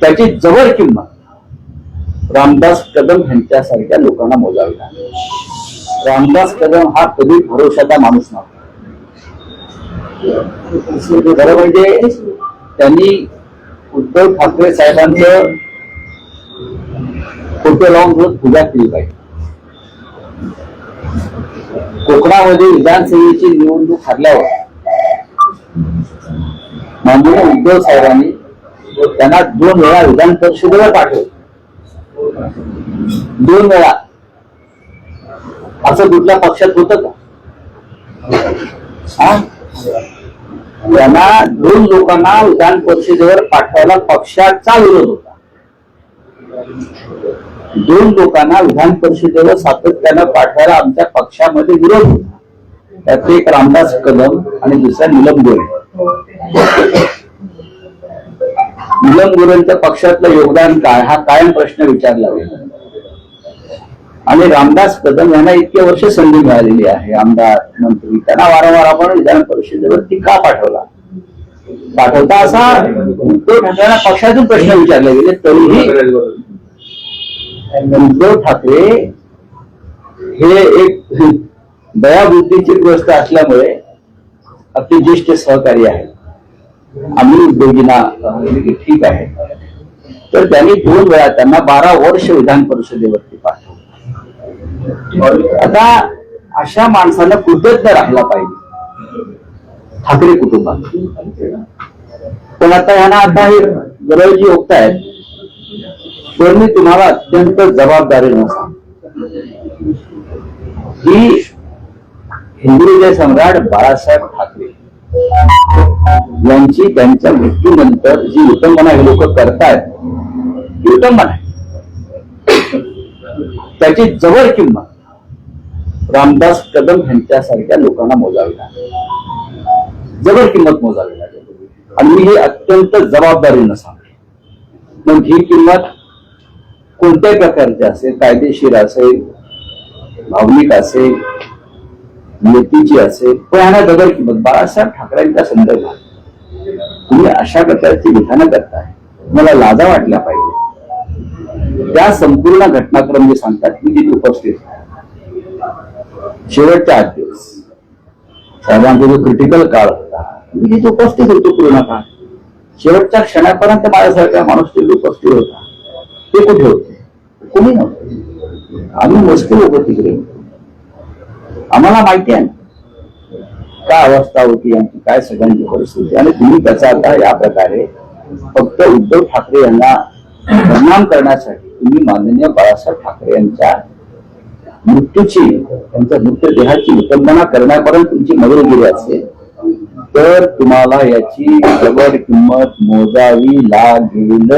त्याची जवळ किंमत. रामदास कदम यांच्यासारख्या लोकांना मोजावी लागली. रामदास कदम हा कधी भरोशाचा माणूस नव्हता. खरं म्हणजे त्यांनी उद्धव ठाकरे साहेबांचं फोटो लावून रोज पूजा केली पाहिजे. कोकणामध्ये विधानसभेची निवडणूक हरल्यावर माननीय उद्धव साहेबांनी त्यांना दोन वेळा विधान परिषदेवर पाठवलं. दोन वेळा. असं कुठल्या पक्षात होत का? त्यांना दोन लोकांना विधान परिषदेवर पाठवायला पक्षाचा विरोध होता. दोन लोकांना विधान परिषदेवर सातत्यानं पाठवायला आमच्या पक्षामध्ये विरोध होता. त्यात एक रामदास कदम आणि दुसरा निलम गोरे निलम गोरेंचं पक्षातलं योगदान काय? हा कायम प्रश्न विचारला गेला. आणि रामदास कदम यांना इतके वर्ष संधी मिळालेली आहे. आमदार मंत्री त्यांना वारंवार आपण विधान परिषदेवरती का पाठवला. पाठवता असा उद्धव ठाकरेंना पक्षातून प्रश्न विचारले गेले. तरीही उद्धव ठाकरे हे एक दयाबुद्धीची गोष्ट असल्यामुळे अति ज्येष्ठ सहकारी आहे आम्ही उद्योजना ठीक आहे. तर त्यांनी दोन वेळा त्यांना बारा वर्ष विधान परिषदेवरती पाठवलं. आता अशा माणसाला कृतज्ञ राहिला पाहिजे. ठाकरे कुटुंबात. पण आता यांना आता हे गरजी होत आहेत तर मी तुम्हाला अत्यंत जबाबदारीनं सांगतो की हिंदुजा सम्राट बाळासाहेब ठाकरे यांची त्यांच्या मृत्यूनंतर जी विटंबना हे लोक करतायत ती विटंबना आहे. त्याची जवळ किंमत रामदास कदम यांच्यासारख्या लोकांना मोजावी लागेल जवळ किंमत मोजावी लागेल आणि मी हे अत्यंत जबाबदारीनं सांगतो. मग ही किंमत कोणत्याही प्रकारची असेल कायदेशीर असेल भावनिक असेल नेतीची असेल पण यांना डबल किंमत. बाळासाहेब ठाकरेंच्या संदर्भात तुम्ही अशा प्रकारची विधानं करताय. मला लाजा वाटल्या पाहिजे. त्या संपूर्ण घटनाक्रम जे सांगतात मी तिथे उपस्थित शेवटच्या आठ दिवस. साहेबांचा जो क्रिटिकल काळ होता मी तिथे उपस्थित होतो पूर्ण काळ शेवटच्या क्षणापर्यंत माझ्यासारखा माणूस तिथे उपस्थित होता. ते कुठे होते? कोणी नव्हते. आम्ही मोजके लोक तिकडे आम्हाला माहिती आहे काय अवस्था होती यांची काय सगळ्यांची परिस्थिती? आणि तुम्ही त्याचा आता या प्रकारे फक्त उद्धव ठाकरे यांना बदनाम करण्यासाठी तुम्ही माननीय बाळासाहेब ठाकरे यांच्या मृत्यूची त्यांच्या मृतदेहाची विटंबना करण्यापर्यंत तुमची मदतगिरी असेल तर तुम्हाला याची जबर किंमत मोजावी लागेल.